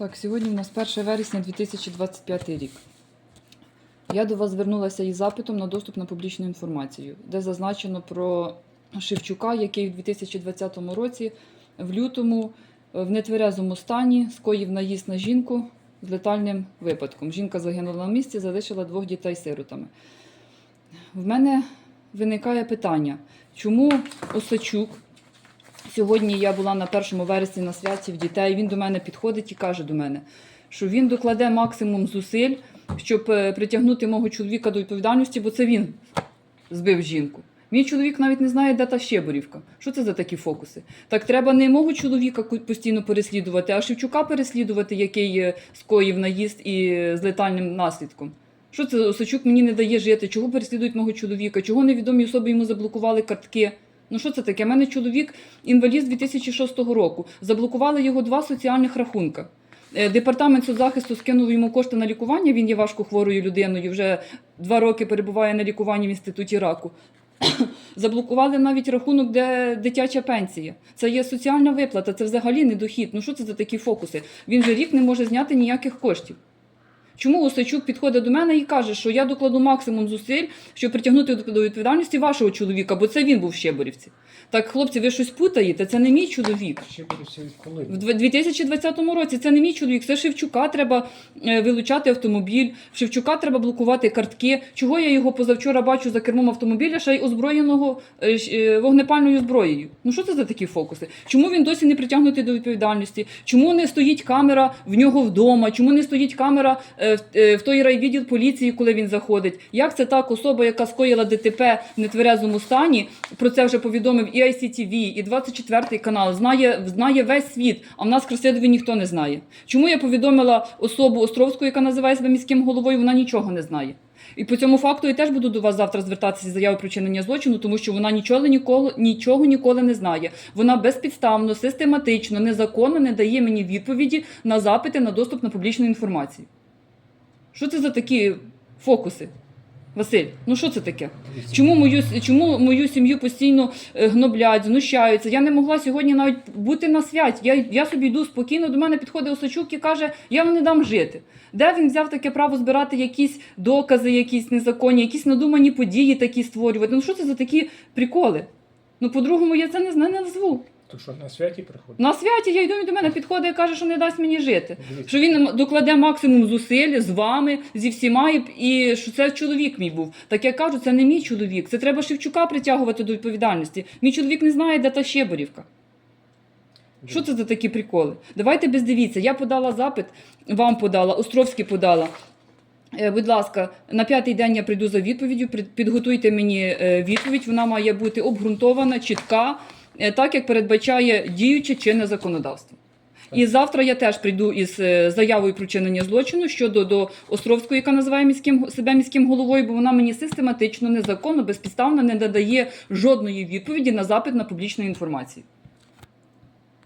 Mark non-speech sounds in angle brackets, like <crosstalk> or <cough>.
Так, сьогодні у нас 1 вересня 2025 рік. Я до вас звернулася із запитом на доступ на публічну інформацію, де зазначено про Шевчука, який у 2020 році в лютому е, в нетверезому стані скоїв наїзд на жінку з летальним випадком. Жінка загинула на місці, залишила двох дітей сиротами. В мене виникає питання, чому Осачук Сьогодні я була на 1 вересні на святі в дітей. Він до мене підходить і каже до мене, що він докладе максимум зусиль, щоб е, притягнути мого чоловіка до відповідальності, бо це він збив жінку. Мій чоловік навіть не знає, де та Щеборівка. Що це за такі фокуси? Так треба не мого чоловіка постійно переслідувати, а Шевчука переслідувати, який е, скоїв наїзд і е, з летальним наслідком. Що це Осачук мені не дає жити? Чого переслідують мого чоловіка? Чого невідомі особи йому заблокували картки? Ну що це таке? У мене чоловік інвалід з 2006 року. Заблокували його два соціальних рахунка. Е, Департамент соцзахисту скинув йому кошти на лікування. Він є важко хворою людиною. Вже два роки перебуває на лікуванні в інституті раку. <coughs> Заблокували навіть рахунок, де дитяча пенсія. Це є соціальна виплата, це взагалі не дохід. Ну що це за такі фокуси? Він же рік не може зняти ніяких коштів. Чому Осачук підходить до мене і каже, що я докладу максимум зусиль, щоб притягнути до відповідальності вашого чоловіка, бо це він був в Щеборівці. Так, хлопці, ви щось путаєте? Це не мій чоловік. Ще береться від коли? В 2020 році це не мій чоловік. Це Шевчука треба е, вилучати автомобіль. В Шевчука треба блокувати картки. Чого я його позавчора бачу за кермом автомобіля, ще й озброєного е, е, вогнепальною зброєю? Ну що це за такі фокуси? Чому він досі не притягнутий до відповідальності? Чому не стоїть камера в нього вдома? Чому не стоїть камера в, е, в той райвідділ поліції, коли він заходить? Як це так особа, яка скоїла ДТП в нетверезому стані? Про це вже повідомив і ICTV, і 24 канал. Знає, знає весь світ. А в нас в Красидові ніхто не знає. Чому я повідомила особу Островську, яка називає себе міським головою? Вона нічого не знає. І по цьому факту я теж буду до вас завтра звертатися з заявою про вчинення злочину, тому що вона нічого ніколи нічого ніколи не знає. Вона безпідставно, систематично, незаконно не дає мені відповіді на запити на доступ на публічну інформацію. Що це за такі фокуси? Василь, ну що це таке? Чому мою, чому мою сім'ю постійно е, гноблять, знущаються? Я не могла сьогодні навіть бути на святі. Я, я собі йду спокійно, до мене підходить Осачук і каже, я вам не дам жити. Де він взяв таке право збирати якісь докази, якісь незаконні, якісь надумані події такі створювати? Ну що це за такі приколи? Ну, по-другому, я це не, знаю, не назву. То що на святі приходить? На святі я йду, він до мене підходить і каже, що не дасть мені жити. Дивіться, Що він докладе максимум зусиль з вами, зі всіма, і, і що це чоловік мій був. Так я кажу, це не мій чоловік. Це треба Шевчука притягувати до відповідальності. Мій чоловік не знає, де та Щеборівка. Що це за такі приколи? Давайте без дивіться. Я подала запит, вам подала, Островський подала. Е, Будь ласка, на п'ятий день я прийду за відповіддю. Підготуйте мені е, відповідь. Вона має бути обґрунтована, чітка, так як передбачає діюче чинне законодавство. І завтра я теж прийду із е, заявою про чинення злочину щодо до Островської, яка називає міським себе міським головою, бо вона мені систематично, незаконно, безпідставно не надає жодної відповіді на запит на публічну інформацію.